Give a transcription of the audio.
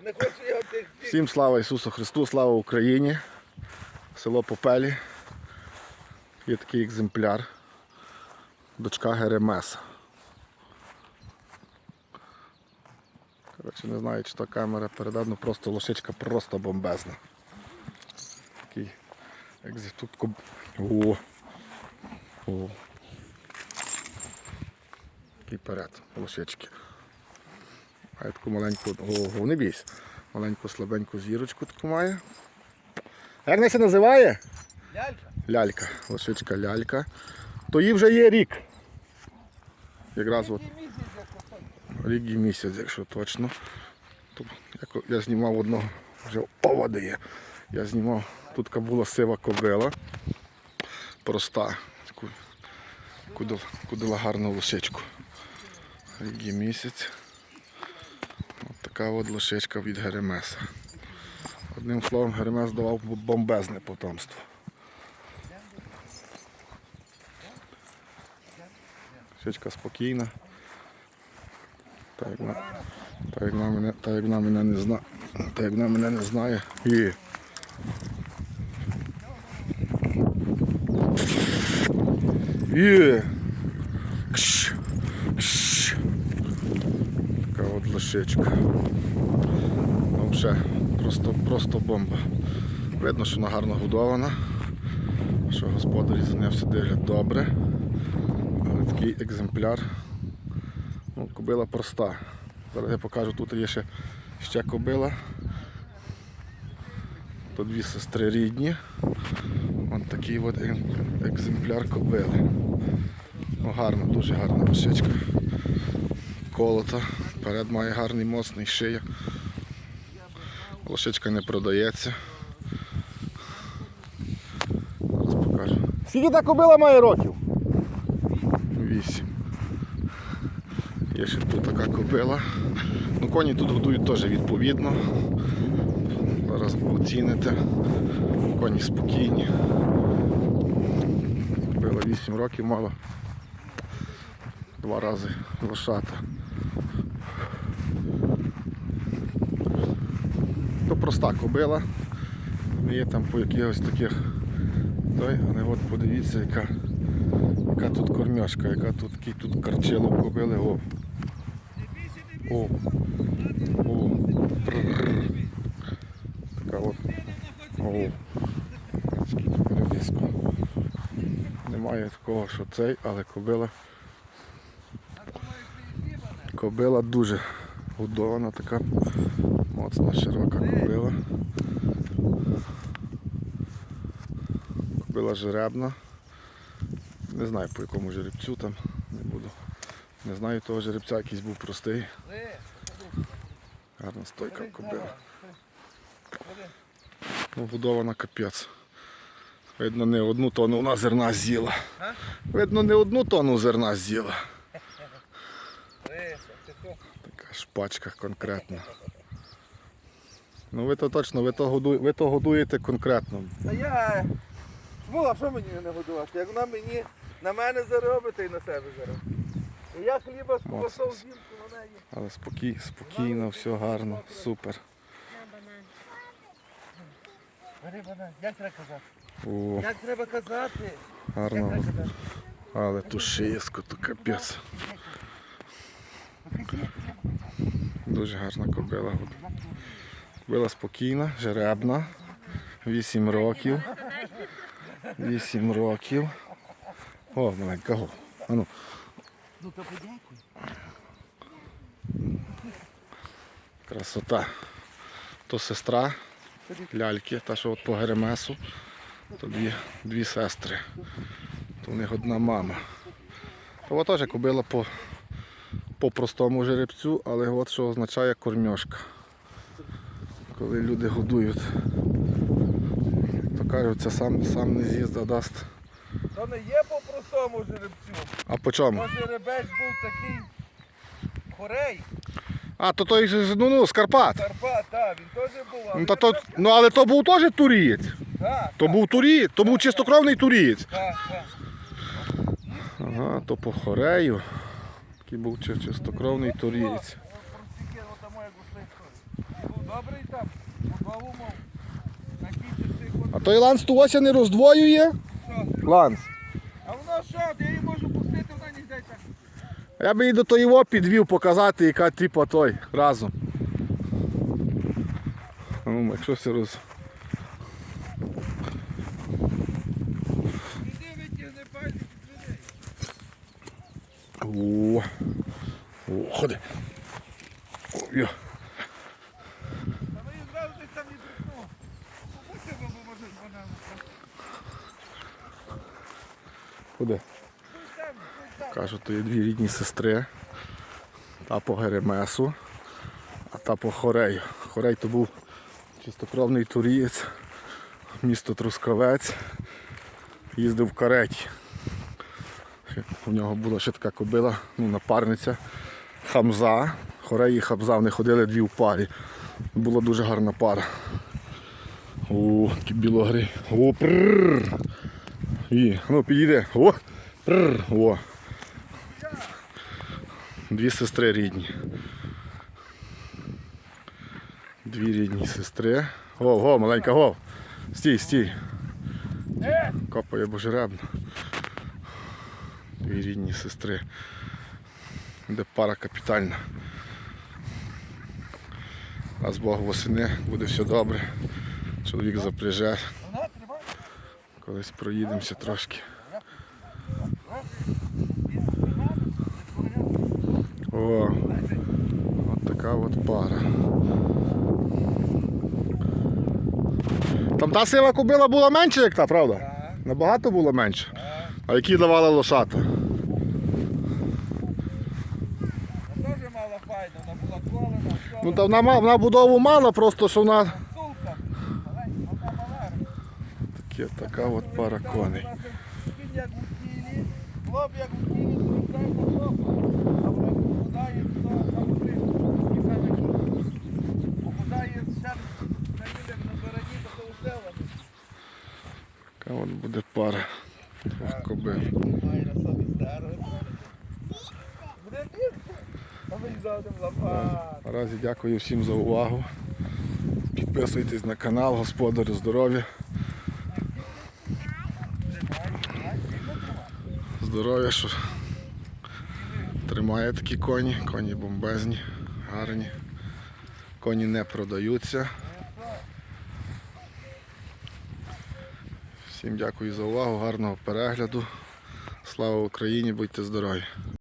не хочу я тих Всім слава Ісусу Христу, слава Україні. Село Попелі. Є такий екземпляр. Дочка Геремеса. Коротше, не знаю, чи та камера передає, ну просто лошичка просто бомбезна. Такий екзе- О. О. Такий перед лошички. А я таку маленьку, о, не бійся. Маленьку слабеньку зірочку таку має. Як вона це називає? лялька. Лялька. Лошичка лялька. То їй вже є рік. Якраз от рік і місяць, якщо точно. То, я знімав одного, вже оводи є. Я знімав, тут була сива кобила. Проста. Кудила гарну лошичку. Рік і місяць. Така от лошичка від Геремеса. Одним словом, Геремес давав бомбезне потомство. Лошичка спокійна. Так як, вона, мене, мене не зна, так як вона мене не знає. І... І... Лошичка. Ну вже просто, просто бомба. Видно, що вона гарно годована, що господарі за нею все дивлять добре. Але такий екземпляр. Ну, кобила проста. Зараз я покажу, тут є ще, ще кобила. То дві сестри рідні. Ось такий от екземпляр кобили. Ну, гарна, дуже гарна лошичка. Колота. Перед має гарний моцний шия. Лошичка не продається. Зараз покажу. Скільки та кобила має років? Вісім. Є ще тут така кобила. Ну, коні тут годують теж відповідно. Зараз оціните. Коні спокійні. Кобила 8 років мала. Два рази лошата. Проста кобила. Не є там по якихось таких. Той, але от подивіться, яка, яка тут кормяшка, яка тут, який тут карчело кобили. О, о, о. Така от. О, передиску. Немає такого, що цей, але кобила. Кобила дуже годована, така моцна, широка кобила. Кобила жеребна. Не знаю по якому жеребцю там, не буду. Не знаю того жеребця, якийсь був простий. Гарна стойка кобила. Ну, будована капець. Видно, не одну тонну вона зерна з'їла. Видно, не одну тонну зерна з'їла. Така шпачка конкретна. Ну ви то точно, ви то, годує, ви то годуєте конкретно. Та я. Чому, а що мені не годувати? Як вона мені на мене заробить, й на себе заробить. Я хліба з'їм, то вона є. Але спокій, спокійно, все гарно, супер. Бери банан, як треба казати? О, Як треба казати? Як гарно. треба казати? Але ту шиєску, то капець. Дуже гарна кобила. Кобила спокійна, жеребна. 8 років. 8 років. О, маленька го. Ану. Ну то подякуй. Красота. То сестра ляльки, та що от по Геремесу. То дві, дві сестри. То в них одна мама. То вона теж кобила по, по простому жеребцю, але от що означає кормьошка. Коли люди годують. То кажуть, це сам, сам не з'їзда дасть. То не є по простому жеребцю. А по чому? То жеребець був такий хорей, А, то той, же, ну, ну, з Карпат. Карпат, так, він теж був. але Ну, та то, ну але то був теж турієць. Так, То був турієць, то був чистокровний турієць. так, так. Ага, то по хорею. Такий був чи- чистокровний турієць. Простіки, отамо як гуслий. Був знову мов. А той ланц туося не роздвоює? що? Ланц. А воно що, я її можу пустити, вона ніде так. Я би її до того підвів показати, яка типа той разом. Ну, якщо все роз. О, ходи. О, йо. Та ви зразу десь там не брехну. Побудьте, бо може вона. Там. Кажуть, то є дві рідні сестри. Та по Геремесу, а та по Хорею. Хорей то був чистокровний турієць, місто Трускавець. Їздив в кареті. У нього була ще така кобила, ну, напарниця Хамза. Хорей і Хамза вони ходили дві в парі. Була дуже гарна пара. О, такі білогри. О, прррр. І, ну підійде. О, прррр. О. Дві сестри рідні. Дві рідні сестри. Гов, гов, маленька, гов. Стій, стій. Копає божеребно. Дві рідні сестри. Де пара капітальна. А з Бог восени буде все добре. Чоловік запряже. Колись проїдемося трошки. О, от така от пара. Там та сива кобила була менша, як та, правда? Набагато було менше. А які давала лошата? Вона теж мала файну, вона була колена. Ну та вона, вона будову мала, просто що вона. Сулка. Маленька, вона мала. Таке, така от пара коней. Така от буде пара двох кобил. Наразі дякую всім за увагу. Підписуйтесь на канал, господарю здоров'я. Здоров'я, що тримає такі коні, коні бомбезні, гарні. Коні не продаються. Всім дякую за увагу, гарного перегляду. Слава Україні, будьте здорові!